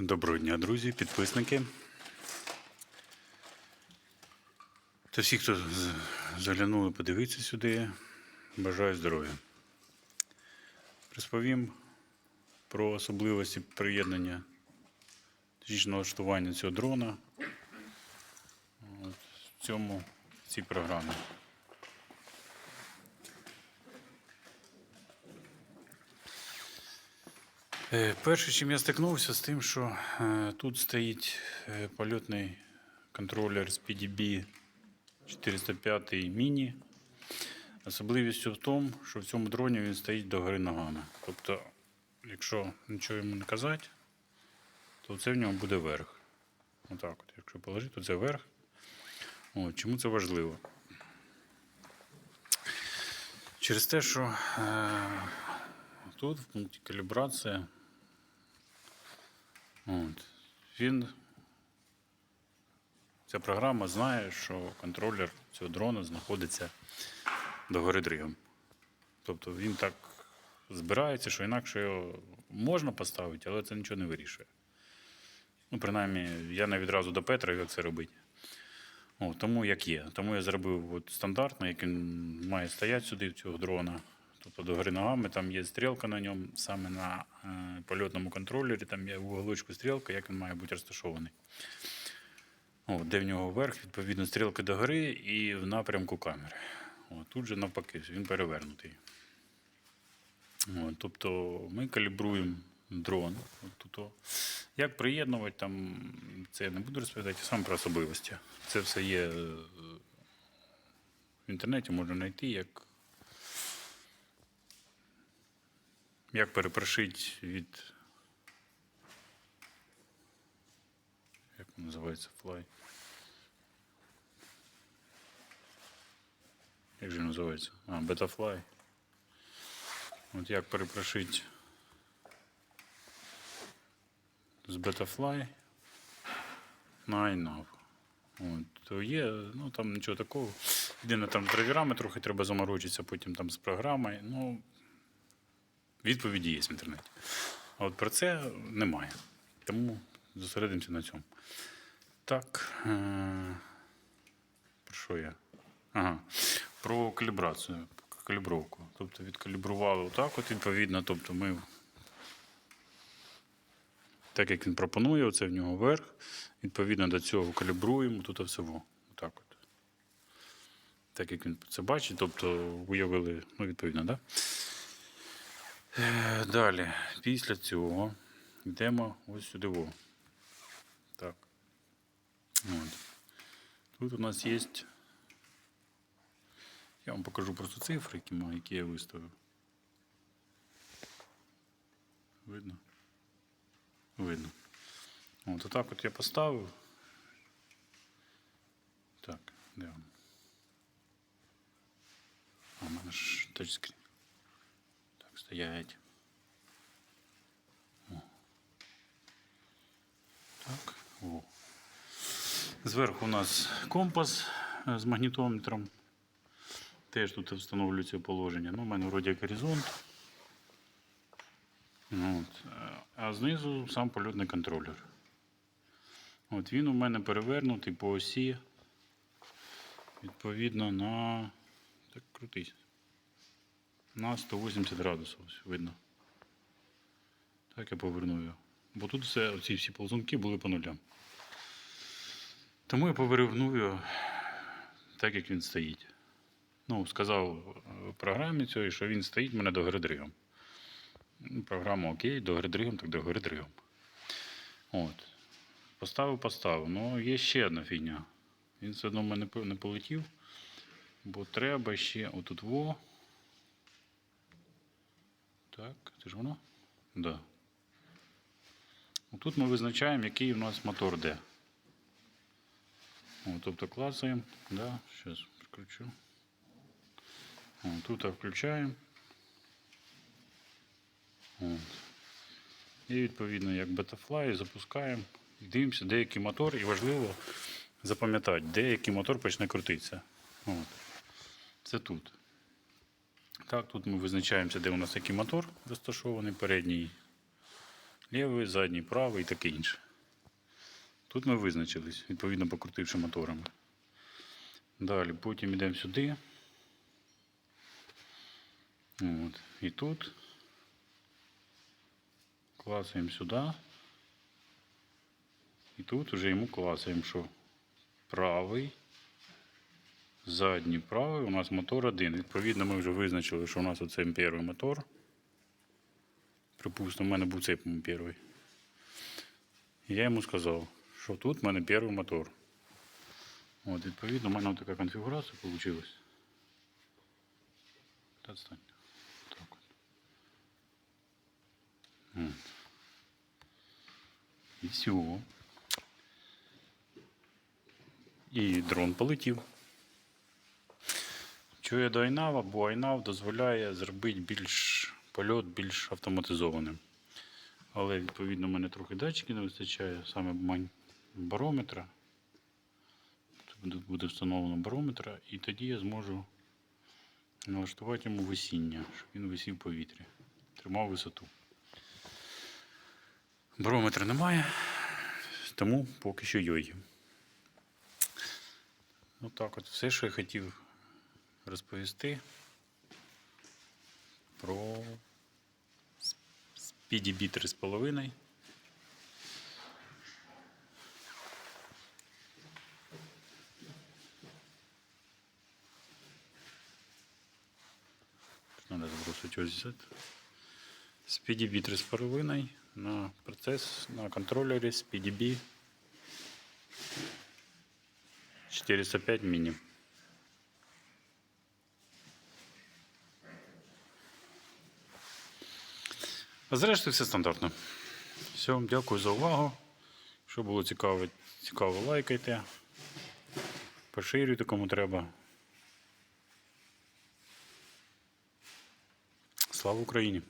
Доброго дня, друзі, підписники. Та всі, хто заглянули подивитися сюди, бажаю здоров'я. Розповім про особливості приєднання налаштування цього дрона в цьому в цій програмі. Перше, чим я стикнувся з тим, що е, тут стоїть е, польотний контролер з PDB 405 міні. Особливістю в тому, що в цьому дроні він стоїть догори ногами. Тобто, якщо нічого йому не казати, то це в нього буде верх. Отак от. Якщо положити, то це верх. От, чому це важливо? Через те, що е, тут в пункті калібрація От. Він, ця програма знає, що контролер цього дрона знаходиться догори дригом. Тобто він так збирається, що інакше його можна поставити, але це нічого не вирішує. Ну, принаймні, я не відразу до Петра, як це робити. О, тому як є. Тому я зробив от стандартно, як він має стояти сюди, в цього дрона. Тобто догори ногами, там є стрілка на ньому, саме на е, польотному контролері, там є в уголочку стрілка, як він має бути розташований. О, де в нього верх, відповідно, стрілка догори і в напрямку камери. О, тут же навпаки, він перевернутий. О, тобто ми калібруємо дрон. Тут. Як приєднувати, там, це я не буду розповідати, саме про особливості. Це все є е, в інтернеті, можна знайти, як, як перепрошити від. Як називається Fly? Як же називається? А, Betafly. От як перепрошити з Betafly на iNav. То є, ну там нічого такого. Єдине там драйверами трохи треба заморочитися, потім там з програмою. Ну, відповіді є в інтернеті. А от про це немає. Тому зосередимося на цьому. Так. Е- про що я? Ага. Про калібрацію, калібровку. Тобто відкалібрували отак, от відповідно. Тобто ми так як він пропонує, оце в нього верх. Відповідно до цього калібруємо тут всього. Отак от. Так як він це бачить, тобто уявили, ну, відповідно, так? Да? Далі, після цього йдемо ось сюди. Так. От. Тут у нас є. Я вам покажу просто цифри, які, я виставив. Видно? Видно. От отак от я поставив. Так, де він? А в мене ж тачскрін. Стоять. О. Так, о. Зверху у нас компас е, з магнітометром. Теж тут встановлюється положення. Ну, у мене вроді як горизонт. Ну, От. е, А знизу сам польотний контролер. От він у мене перевернутий по осі. Відповідно на. Так, крутись. На 180 градусів ось видно. Так я поверну його. Бо тут все, оці всі ползунки були по нулям. Тому я повернув його так, як він стоїть. Ну, сказав програмі цій, що він стоїть мене до дригом. Ну, Програма окей, до дригом, так до дригом. От. Поставив, поставив. Ну, є ще одна фігня. Він все одно мене не полетів, бо треба ще отут во. Так, це ж воно? Да. Тут ми визначаємо, який у нас мотор де. О, тобто клацаємо, да, зараз прикручу. О, тут включаємо. От. І відповідно, як Betafly запускаємо, дивимося, де який мотор, і важливо запам'ятати, де який мотор почне крутитися. От. Це тут. Так, тут ми визначаємося, де у нас який мотор розташований, передній Лівий, задній, правий і таке інше. Тут ми визначились, відповідно покрутивши моторами. Далі потім йдемо сюди. От. І тут клацаємо сюди. І тут вже йому клацаємо, що правий, задній правий, у нас мотор один. Відповідно, ми вже визначили, що у нас оце перший мотор. Припустимо, у мене був цей перший. Я йому сказав, що тут в мене перший мотор. От, відповідно, у мене така конфігурація вийшла. Та отстань. Так. От. І все. І дрон полетів. Я до Айнава, бо Айнав дозволяє зробити більш польот більш автоматизованим. Але відповідно в мене трохи датчиків не вистачає, саме барометра. Буде встановлено барометра, і тоді я зможу налаштувати йому висіння, щоб він висів в повітрі, тримав висоту. Барометра немає, тому поки що йой. Отак от все, що я хотів розповісти про PDB 3,5. Надо сбросить ось. С PDB 3,5 на процесс на контроллере с PDB 405 мини. Зрештою все стандартно. Все, дякую за увагу. Що було цікаво, цікаво лайкайте. Поширюйте кому треба. Слава Україні!